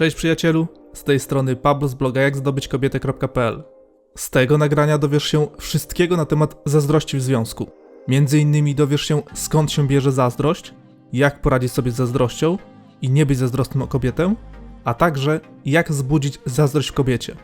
Cześć przyjacielu, z tej strony Pablo z bloga jakzdobyćkobietę.pl. Z tego nagrania dowiesz się wszystkiego na temat zazdrości w związku. Między innymi dowiesz się skąd się bierze zazdrość, jak poradzić sobie z zazdrością i nie być zazdrosnym o kobietę, a także jak zbudzić zazdrość w kobiecie.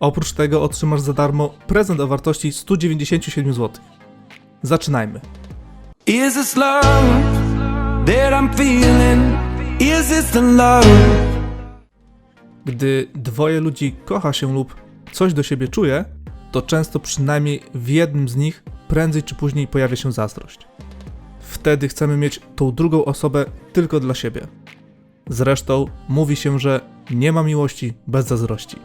Oprócz tego otrzymasz za darmo prezent o wartości 197 zł. Zaczynajmy. Is this love that I'm feeling? Is this the love? Gdy dwoje ludzi kocha się lub coś do siebie czuje, to często przynajmniej w jednym z nich prędzej czy później pojawia się zazdrość. Wtedy chcemy mieć tą drugą osobę tylko dla siebie. Zresztą mówi się, że nie ma miłości bez zazdrości.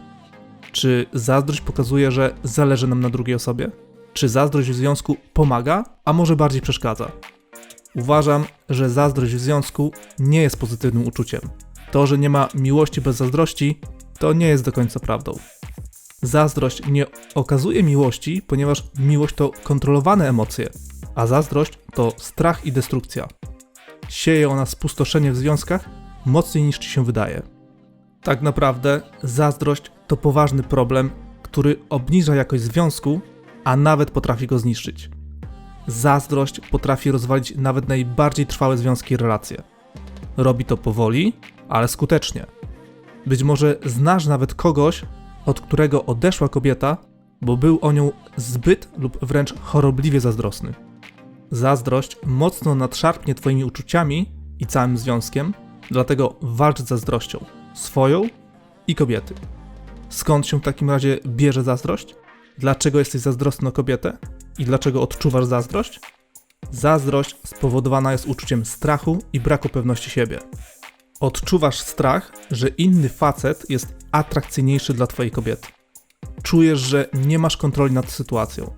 Czy zazdrość pokazuje, że zależy nam na drugiej osobie? Czy zazdrość w związku pomaga, a może bardziej przeszkadza? Uważam, że zazdrość w związku nie jest pozytywnym uczuciem. To, że nie ma miłości bez zazdrości, to nie jest do końca prawdą. Zazdrość nie okazuje miłości, ponieważ miłość to kontrolowane emocje, a zazdrość to strach i destrukcja. Sieje ona spustoszenie w związkach mocniej niż ci się wydaje. Tak naprawdę zazdrość to poważny problem, który obniża jakość związku, a nawet potrafi go zniszczyć. Zazdrość potrafi rozwalić nawet najbardziej trwałe związki i relacje. Robi to powoli, ale skutecznie. Być może znasz nawet kogoś, od którego odeszła kobieta, bo był o nią zbyt lub wręcz chorobliwie zazdrosny. Zazdrość mocno nadszarpnie Twoimi uczuciami i całym związkiem, dlatego walcz z zazdrością swoją i kobiety. Skąd się w takim razie bierze zazdrość? Dlaczego jesteś zazdrosny o kobietę? I dlaczego odczuwasz zazdrość? Zazdrość spowodowana jest uczuciem strachu i braku pewności siebie. Odczuwasz strach, że inny facet jest atrakcyjniejszy dla twojej kobiety. Czujesz, że nie masz kontroli nad sytuacją.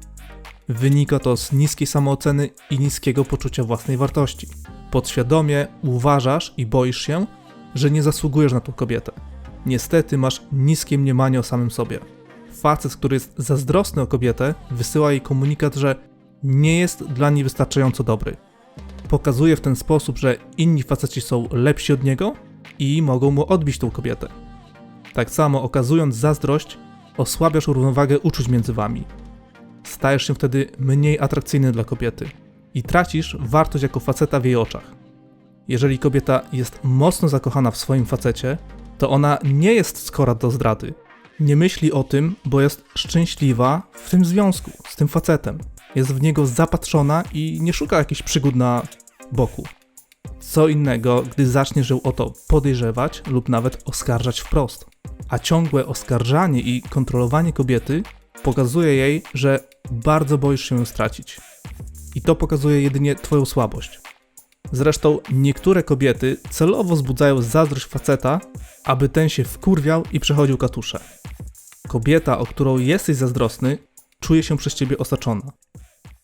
Wynika to z niskiej samooceny i niskiego poczucia własnej wartości. Podświadomie uważasz i boisz się, że nie zasługujesz na tą kobietę. Niestety masz niskie mniemanie o samym sobie. Facet, który jest zazdrosny o kobietę, wysyła jej komunikat, że nie jest dla niej wystarczająco dobry. Pokazuje w ten sposób, że inni faceci są lepsi od niego i mogą mu odbić tą kobietę. Tak samo okazując zazdrość, osłabiasz równowagę uczuć między wami. Stajesz się wtedy mniej atrakcyjny dla kobiety i tracisz wartość jako faceta w jej oczach. Jeżeli kobieta jest mocno zakochana w swoim facecie, to ona nie jest skora do zdrady. Nie myśli o tym, bo jest szczęśliwa w tym związku z tym facetem. Jest w niego zapatrzona i nie szuka jakichś przygód na boku. Co innego, gdy zaczniesz ją o to podejrzewać lub nawet oskarżać wprost. A ciągłe oskarżanie i kontrolowanie kobiety pokazuje jej, że bardzo boisz się ją stracić. I to pokazuje jedynie Twoją słabość. Zresztą niektóre kobiety celowo wzbudzają zazdrość faceta, aby ten się wkurwiał i przechodził katusze. Kobieta, o którą jesteś zazdrosny, czuje się przez ciebie osaczona.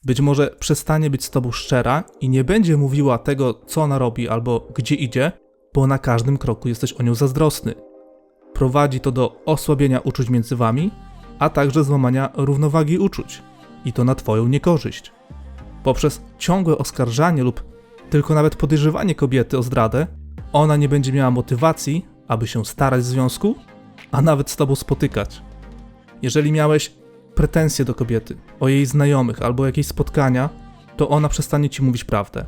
Być może przestanie być z tobą szczera i nie będzie mówiła tego, co ona robi albo gdzie idzie, bo na każdym kroku jesteś o nią zazdrosny. Prowadzi to do osłabienia uczuć między wami, a także złamania równowagi uczuć i to na twoją niekorzyść. Poprzez ciągłe oskarżanie lub tylko nawet podejrzewanie kobiety o zdradę, ona nie będzie miała motywacji, aby się starać w związku, a nawet z tobą spotykać. Jeżeli miałeś pretensje do kobiety, o jej znajomych albo jakieś spotkania, to ona przestanie ci mówić prawdę.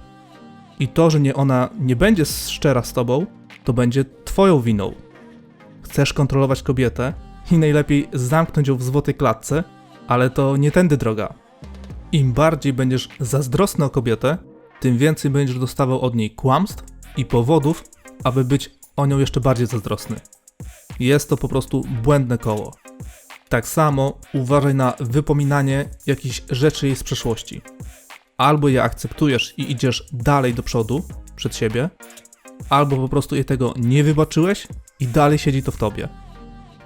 I to, że nie ona nie będzie szczera z tobą, to będzie twoją winą. Chcesz kontrolować kobietę i najlepiej zamknąć ją w złotej klatce, ale to nie tędy droga. Im bardziej będziesz zazdrosny o kobietę, tym więcej będziesz dostawał od niej kłamstw i powodów, aby być o nią jeszcze bardziej zazdrosny. Jest to po prostu błędne koło. Tak samo uważaj na wypominanie jakichś rzeczy jej z przeszłości. Albo je akceptujesz i idziesz dalej do przodu, przed siebie, albo po prostu jej tego nie wybaczyłeś i dalej siedzi to w tobie.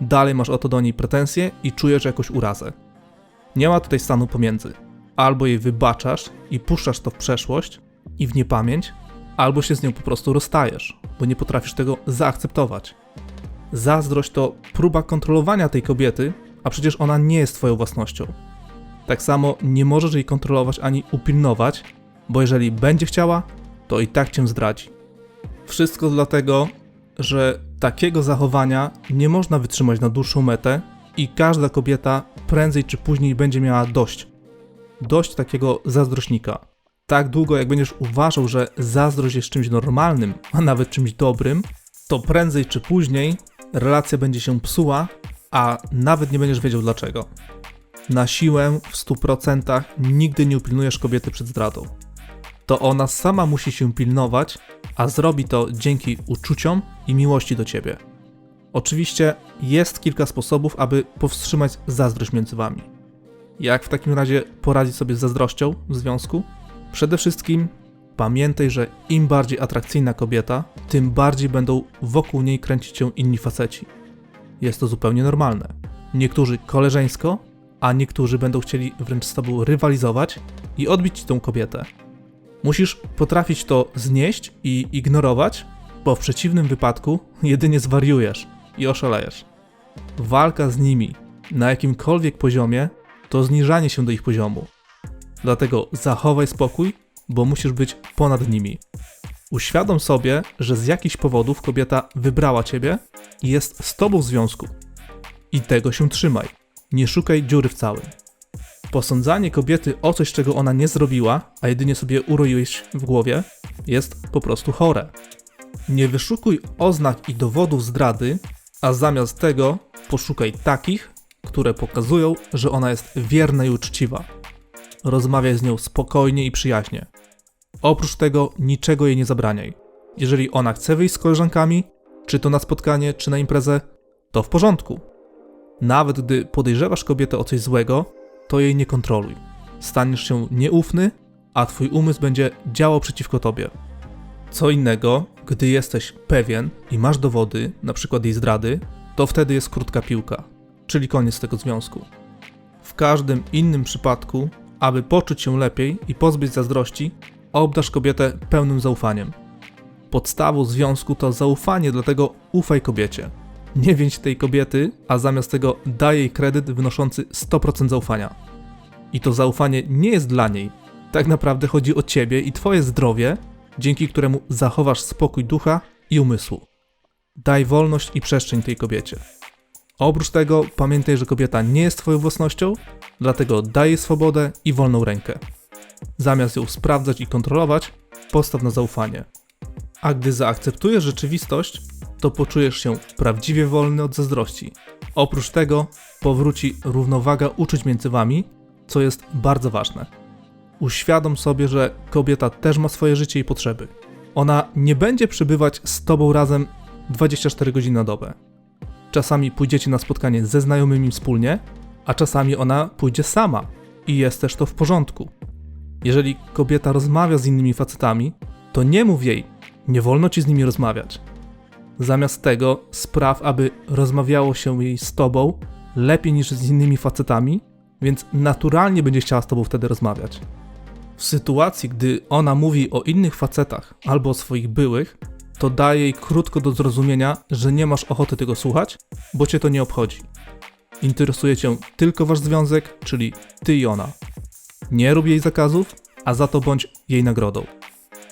Dalej masz o to do niej pretensje i czujesz jakąś urazę. Nie ma tutaj stanu pomiędzy. Albo jej wybaczasz i puszczasz to w przeszłość i w niepamięć, albo się z nią po prostu rozstajesz, bo nie potrafisz tego zaakceptować. Zazdrość to próba kontrolowania tej kobiety, a przecież ona nie jest twoją własnością. Tak samo nie możesz jej kontrolować ani upilnować, bo jeżeli będzie chciała, to i tak cię zdradzi. Wszystko dlatego, że Takiego zachowania nie można wytrzymać na dłuższą metę i każda kobieta prędzej czy później będzie miała dość. Dość takiego zazdrośnika. Tak długo jak będziesz uważał, że zazdrość jest czymś normalnym, a nawet czymś dobrym, to prędzej czy później relacja będzie się psuła, a nawet nie będziesz wiedział dlaczego. Na siłę w 100% nigdy nie upilnujesz kobiety przed zdradą. To ona sama musi się pilnować, a zrobi to dzięki uczuciom i miłości do ciebie. Oczywiście jest kilka sposobów, aby powstrzymać zazdrość między wami. Jak w takim razie poradzić sobie z zazdrością w związku? Przede wszystkim pamiętaj, że im bardziej atrakcyjna kobieta, tym bardziej będą wokół niej kręcić się inni faceci. Jest to zupełnie normalne. Niektórzy koleżeńsko, a niektórzy będą chcieli wręcz z tobą rywalizować i odbić tą kobietę. Musisz potrafić to znieść i ignorować, bo w przeciwnym wypadku jedynie zwariujesz i oszalejesz. Walka z nimi na jakimkolwiek poziomie to zniżanie się do ich poziomu. Dlatego zachowaj spokój, bo musisz być ponad nimi. Uświadom sobie, że z jakichś powodów kobieta wybrała ciebie i jest z tobą w związku. I tego się trzymaj. Nie szukaj dziury w całym. Posądzanie kobiety o coś, czego ona nie zrobiła, a jedynie sobie uroiłeś w głowie, jest po prostu chore. Nie wyszukuj oznak i dowodów zdrady, a zamiast tego poszukaj takich, które pokazują, że ona jest wierna i uczciwa. Rozmawiaj z nią spokojnie i przyjaźnie. Oprócz tego niczego jej nie zabraniaj. Jeżeli ona chce wyjść z koleżankami, czy to na spotkanie, czy na imprezę, to w porządku. Nawet gdy podejrzewasz kobietę o coś złego, to jej nie kontroluj. Staniesz się nieufny, a twój umysł będzie działał przeciwko tobie. Co innego, gdy jesteś pewien i masz dowody, przykład jej zdrady, to wtedy jest krótka piłka, czyli koniec tego związku. W każdym innym przypadku, aby poczuć się lepiej i pozbyć zazdrości, obdarz kobietę pełnym zaufaniem. Podstawą związku to zaufanie, dlatego ufaj kobiecie. Nie więź tej kobiety, a zamiast tego daj jej kredyt wynoszący 100% zaufania. I to zaufanie nie jest dla niej. Tak naprawdę chodzi o ciebie i twoje zdrowie, dzięki któremu zachowasz spokój ducha i umysłu. Daj wolność i przestrzeń tej kobiecie. Oprócz tego pamiętaj, że kobieta nie jest twoją własnością, dlatego daj jej swobodę i wolną rękę. Zamiast ją sprawdzać i kontrolować, postaw na zaufanie. A gdy zaakceptujesz rzeczywistość, to poczujesz się prawdziwie wolny od zazdrości. Oprócz tego powróci równowaga uczuć między wami, co jest bardzo ważne. Uświadom sobie, że kobieta też ma swoje życie i potrzeby. Ona nie będzie przebywać z tobą razem 24 godziny na dobę. Czasami pójdziecie na spotkanie ze znajomymi wspólnie, a czasami ona pójdzie sama i jest też to w porządku. Jeżeli kobieta rozmawia z innymi facetami, to nie mów jej, nie wolno ci z nimi rozmawiać. Zamiast tego spraw, aby rozmawiało się jej z tobą lepiej niż z innymi facetami, więc naturalnie będzie chciała z tobą wtedy rozmawiać. W sytuacji, gdy ona mówi o innych facetach albo o swoich byłych, to daje jej krótko do zrozumienia, że nie masz ochoty tego słuchać, bo cię to nie obchodzi. Interesuje cię tylko wasz związek, czyli ty i ona. Nie rób jej zakazów, a za to bądź jej nagrodą.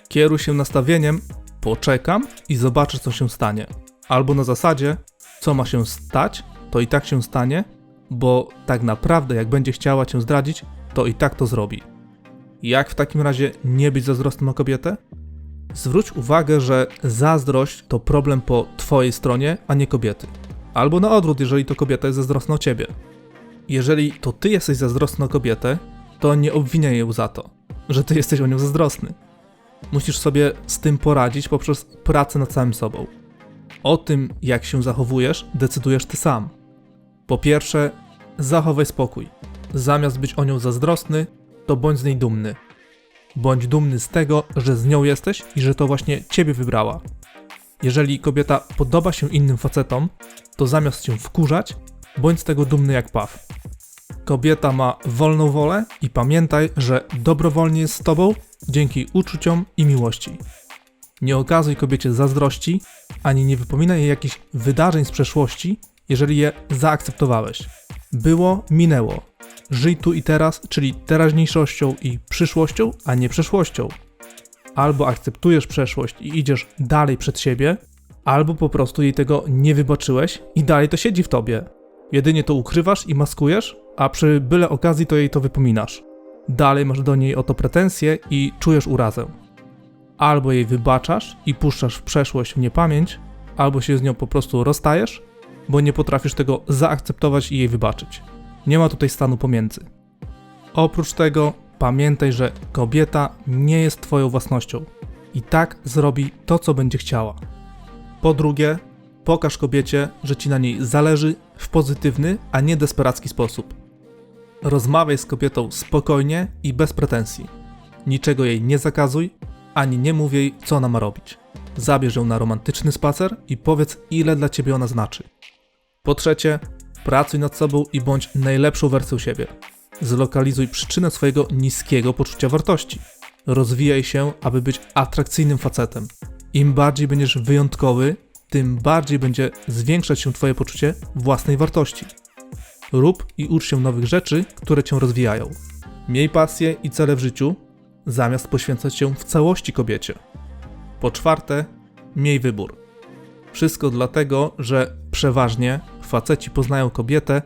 Kieruj się nastawieniem, poczekam i zobaczę, co się stanie. Albo na zasadzie, co ma się stać, to i tak się stanie, bo tak naprawdę, jak będzie chciała cię zdradzić, to i tak to zrobi. Jak w takim razie nie być zazdrosnym o kobietę? Zwróć uwagę, że zazdrość to problem po twojej stronie, a nie kobiety. Albo na odwrót, jeżeli to kobieta jest zazdrosna o ciebie. Jeżeli to ty jesteś zazdrosny o kobietę, to nie obwiniaj ją za to, że ty jesteś o nią zazdrosny. Musisz sobie z tym poradzić poprzez pracę nad samym sobą. O tym, jak się zachowujesz, decydujesz ty sam. Po pierwsze, zachowaj spokój. Zamiast być o nią zazdrosny, to bądź z niej dumny. Bądź dumny z tego, że z nią jesteś i że to właśnie ciebie wybrała. Jeżeli kobieta podoba się innym facetom, to zamiast się wkurzać, bądź z tego dumny jak paw. Kobieta ma wolną wolę i pamiętaj, że dobrowolnie jest z tobą dzięki uczuciom i miłości. Nie okazuj kobiecie zazdrości, ani nie wypominaj jej jakichś wydarzeń z przeszłości, jeżeli je zaakceptowałeś. Było, minęło. Żyj tu i teraz, czyli teraźniejszością i przyszłością, a nie przeszłością. Albo akceptujesz przeszłość i idziesz dalej przed siebie, albo po prostu jej tego nie wybaczyłeś i dalej to siedzi w tobie. Jedynie to ukrywasz i maskujesz, a przy byle okazji to jej to wypominasz. Dalej masz do niej o to pretensje i czujesz urazę. Albo jej wybaczasz i puszczasz w przeszłość w niepamięć, albo się z nią po prostu rozstajesz, bo nie potrafisz tego zaakceptować i jej wybaczyć. Nie ma tutaj stanu pomiędzy. Oprócz tego pamiętaj, że kobieta nie jest twoją własnością i tak zrobi to, co będzie chciała. Po drugie, pokaż kobiecie, że ci na niej zależy w pozytywny, a nie desperacki sposób. Rozmawiaj z kobietą spokojnie i bez pretensji. Niczego jej nie zakazuj, ani nie mów jej, co ona ma robić. Zabierz ją na romantyczny spacer i powiedz, ile dla ciebie ona znaczy. Po trzecie, pracuj nad sobą i bądź najlepszą wersją siebie. Zlokalizuj przyczynę swojego niskiego poczucia wartości. Rozwijaj się, aby być atrakcyjnym facetem. Im bardziej będziesz wyjątkowy, tym bardziej będzie zwiększać się Twoje poczucie własnej wartości. Rób i ucz się nowych rzeczy, które Cię rozwijają. Miej pasję i cele w życiu, zamiast poświęcać się w całości kobiecie. Po czwarte, miej wybór. Wszystko dlatego, że przeważnie faceci poznają kobietę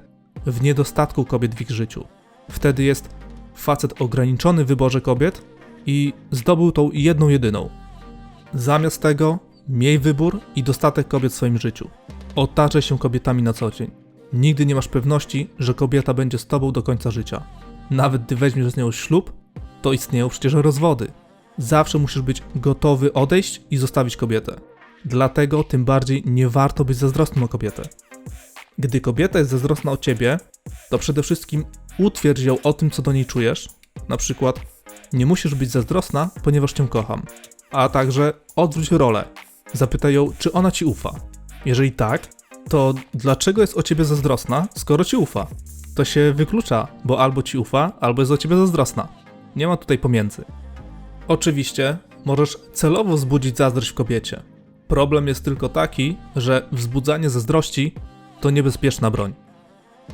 w niedostatku kobiet w ich życiu. Wtedy jest facet ograniczony w wyborze kobiet i zdobył tą jedną jedyną. Zamiast tego miej wybór i dostatek kobiet w swoim życiu. Otaczaj się kobietami na co dzień. Nigdy nie masz pewności, że kobieta będzie z tobą do końca życia. Nawet gdy weźmiesz z nią ślub, to istnieją przecież rozwody. Zawsze musisz być gotowy odejść i zostawić kobietę. Dlatego tym bardziej nie warto być zazdrosnym o kobietę. Gdy kobieta jest zazdrosna o ciebie, to przede wszystkim utwierdź ją o tym, co do niej czujesz. Na przykład, nie musisz być zazdrosna, ponieważ cię kocham. A także odwróć rolę. Zapytaj ją, czy ona ci ufa. Jeżeli tak, to dlaczego jest o ciebie zazdrosna, skoro ci ufa? To się wyklucza, bo albo ci ufa, albo jest o ciebie zazdrosna. Nie ma tutaj pomiędzy. Oczywiście, możesz celowo wzbudzić zazdrość w kobiecie. Problem jest tylko taki, że wzbudzanie zazdrości to niebezpieczna broń.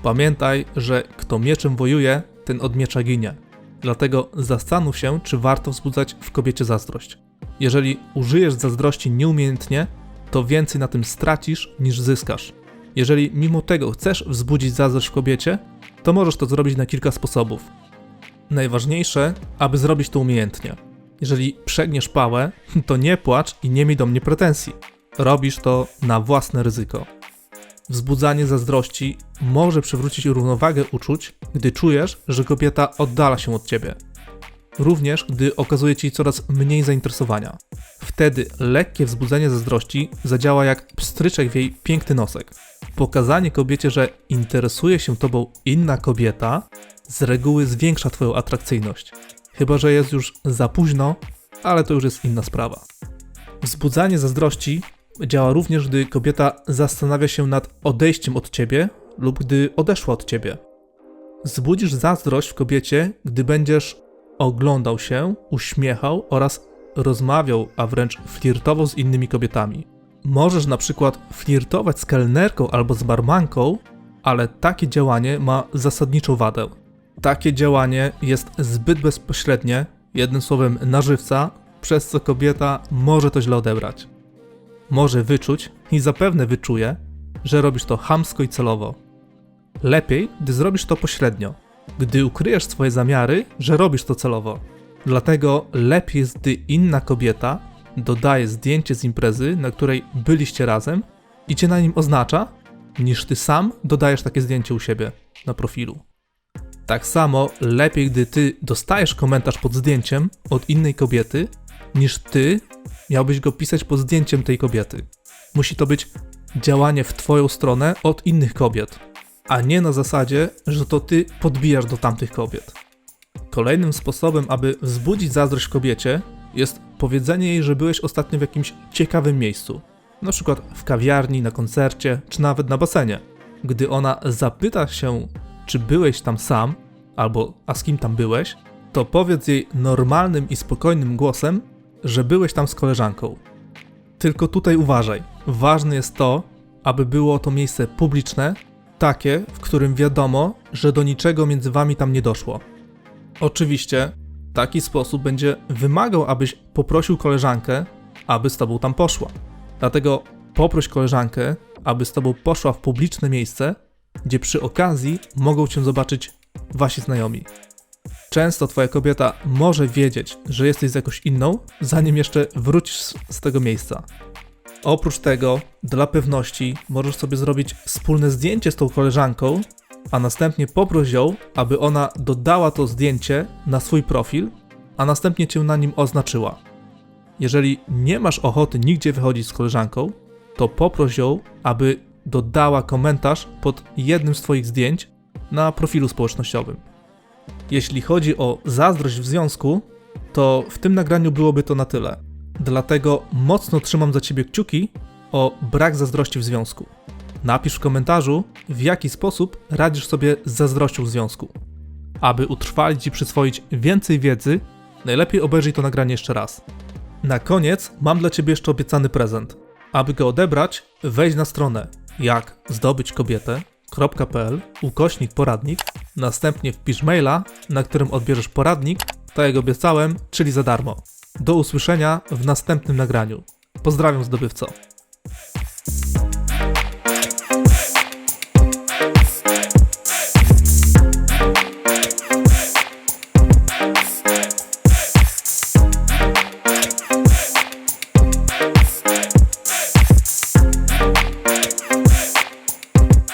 Pamiętaj, że kto mieczem wojuje, ten od miecza ginie. Dlatego zastanów się, czy warto wzbudzać w kobiecie zazdrość. Jeżeli użyjesz zazdrości nieumiejętnie, to więcej na tym stracisz niż zyskasz. Jeżeli mimo tego chcesz wzbudzić zazdrość w kobiecie, to możesz to zrobić na kilka sposobów. Najważniejsze, aby zrobić to umiejętnie. Jeżeli przegniesz pałę, to nie płacz i nie miej do mnie pretensji. Robisz to na własne ryzyko. Wzbudzanie zazdrości może przywrócić równowagę uczuć, gdy czujesz, że kobieta oddala się od ciebie. Również gdy okazuje ci coraz mniej zainteresowania. Wtedy lekkie wzbudzenie zazdrości zadziała jak pstryczek w jej piękny nosek. Pokazanie kobiecie, że interesuje się tobą inna kobieta, z reguły zwiększa twoją atrakcyjność. Chyba, że jest już za późno, ale to już jest inna sprawa. Wzbudzanie zazdrości działa również, gdy kobieta zastanawia się nad odejściem od ciebie lub gdy odeszła od ciebie. Zbudzisz zazdrość w kobiecie, gdy będziesz oglądał się, uśmiechał oraz rozmawiał, a wręcz flirtował z innymi kobietami. Możesz na przykład flirtować z kelnerką albo z barmanką, ale takie działanie ma zasadniczą wadę. Takie działanie jest zbyt bezpośrednie, jednym słowem nażywca, przez co kobieta może to źle odebrać. Może wyczuć i zapewne wyczuje, że robisz to chamsko i celowo. Lepiej, gdy zrobisz to pośrednio, gdy ukryjesz swoje zamiary, że robisz to celowo. Dlatego lepiej jest, gdy inna kobieta dodaje zdjęcie z imprezy, na której byliście razem i cię na nim oznacza, niż ty sam dodajesz takie zdjęcie u siebie na profilu. Tak samo lepiej, gdy ty dostajesz komentarz pod zdjęciem od innej kobiety, niż ty miałbyś go pisać pod zdjęciem tej kobiety. Musi to być działanie w twoją stronę od innych kobiet, a nie na zasadzie, że to ty podbijasz do tamtych kobiet. Kolejnym sposobem, aby wzbudzić zazdrość kobiecie, jest powiedzenie jej, że byłeś ostatnio w jakimś ciekawym miejscu. Na przykład w kawiarni, na koncercie, czy nawet na basenie. Gdy ona zapyta się, czy byłeś tam sam, albo a z kim tam byłeś, to powiedz jej normalnym i spokojnym głosem, że byłeś tam z koleżanką. Tylko tutaj uważaj. Ważne jest to, aby było to miejsce publiczne, takie, w którym wiadomo, że do niczego między wami tam nie doszło. Oczywiście, taki sposób będzie wymagał, abyś poprosił koleżankę, aby z tobą tam poszła. Dlatego Poproś koleżankę, aby z tobą poszła w publiczne miejsce, gdzie przy okazji mogą cię zobaczyć wasi znajomi. Często twoja kobieta może wiedzieć, że jesteś z jakąś inną, zanim jeszcze wrócisz z- tego miejsca. Oprócz tego, dla pewności, możesz sobie zrobić wspólne zdjęcie z tą koleżanką, a następnie poproś ją, aby ona dodała to zdjęcie na swój profil, a następnie cię na nim oznaczyła. Jeżeli nie masz ochoty nigdzie wychodzić z koleżanką, to poproś ją, aby dodała komentarz pod jednym z Twoich zdjęć na profilu społecznościowym. Jeśli chodzi o zazdrość w związku, to w tym nagraniu byłoby to na tyle. Dlatego mocno trzymam za Ciebie kciuki o brak zazdrości w związku. Napisz w komentarzu, w jaki sposób radzisz sobie z zazdrością w związku. Aby utrwalić i przyswoić więcej wiedzy, najlepiej obejrzyj to nagranie jeszcze raz. Na koniec mam dla Ciebie jeszcze obiecany prezent. Aby go odebrać, wejdź na stronę jak zdobyć kobietę.pl ukośnik poradnik, następnie wpisz maila, na którym odbierzesz poradnik, tak jak obiecałem, czyli za darmo. Do usłyszenia w następnym nagraniu. Pozdrawiam zdobywco.